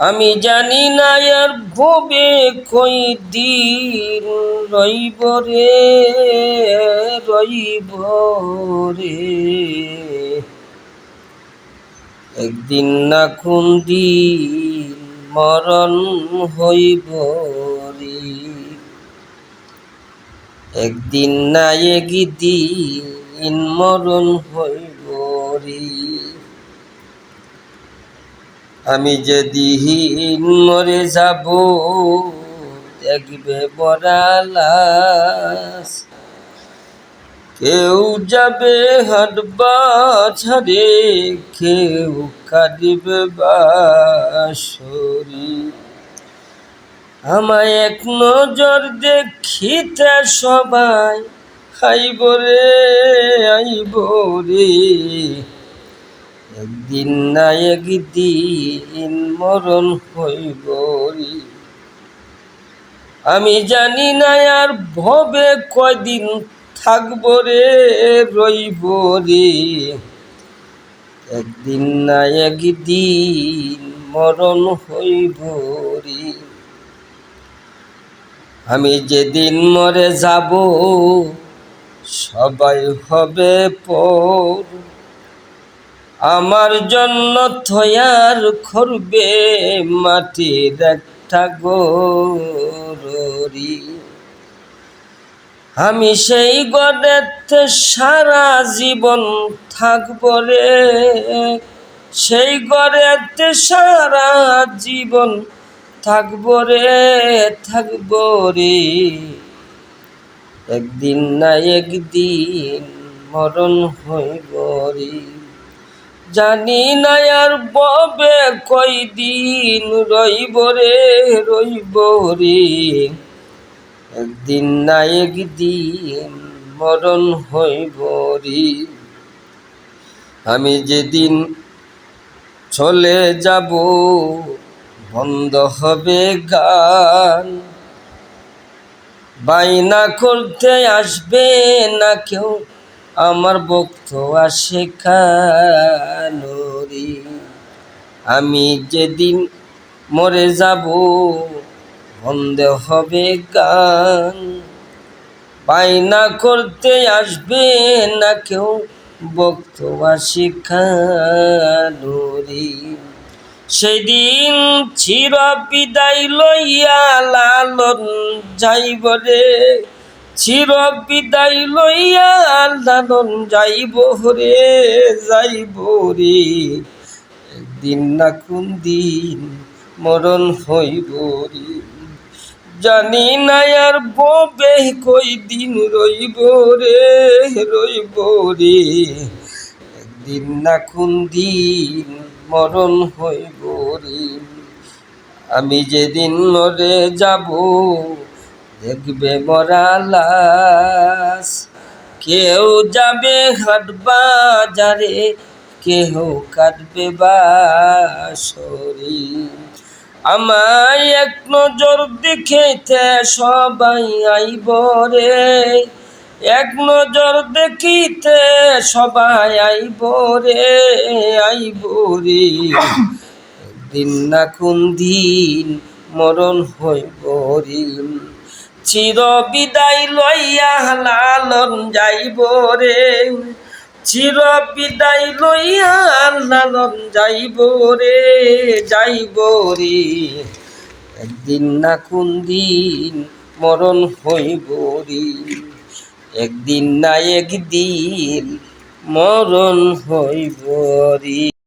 আমি জানি না আর ভবে কই দিন রইব রে রইব রে। একদিন না কোন দিন মরণ হইব রে। একদিন না একদিন মরণ হইব রে। আমি যেদিন মরে যাব, দেখবে বরালাস। কেউ যাবে হাটবা ছাড়ে, কেউ কাঁদিবে বাসরি আমায় এক নজর দেখিতে সবাই আইব রে আইব রে একদিন না একদিন মরণ হইব। আমি জানি না আর ভবে কয়দিন থাকব রে, রইব রে একদিন না একদিন মরণ হইব রে আমি যেদিন মরে যাব, সবাই হবে পর আমার জন্য থয়ার করবে মাটির একটা গরি আমি সেই গড়েতে সারা জীবন থাকব রে। সেই গড়েতে সারা জীবন থাকব রে থাকব রে। একদিন না একদিন মরণ হইব রে। জানি না আর ববে কয়দিন রইব রে রইব রে। একদিন না একদিন মরণ হইব রে। আমি যেদিন চলে যাব, বন্ধ হবে গান। বাইনা করতে আসবে না কেউ আমার ভক্ত আসে কানরি। আমি যেদিন মরে যাব, বন্ধ হবে গান। বাইনা করতে আসবে না কেউ, ভক্ত আসে কানরি। সেদিন চির বিদায় লইয়া লালন যাইব রে। চির বিদায় লইয়া লালন যাইব রে যাইব রে। একদিন না কোন দিন মরণ হইব রে। জানি না আর ববে কই দিন রইব রে রইব রে। একদিন না কোন দিন মরণ হইব রে। আমি যেদিন মরে যাব দেখবে মরালাস। কেউ যাবে হাট বাজারে কেউ কাটবে বাসরি আমায় এক নজর দেখিতে সবাই আইব রে। এক নজর দেখিতে সবাই আইব রে আইব রে। দিন না কোন দিন মরণ হইব রে। চির বিদায় লইয়া লালন যাইব রে। চির বিদায় লইয়া লালন যাইব রে যাইব রে। একদিন না কোন দিন মরণ হইব রে। একদিন না একদিন মরণ হইব রে।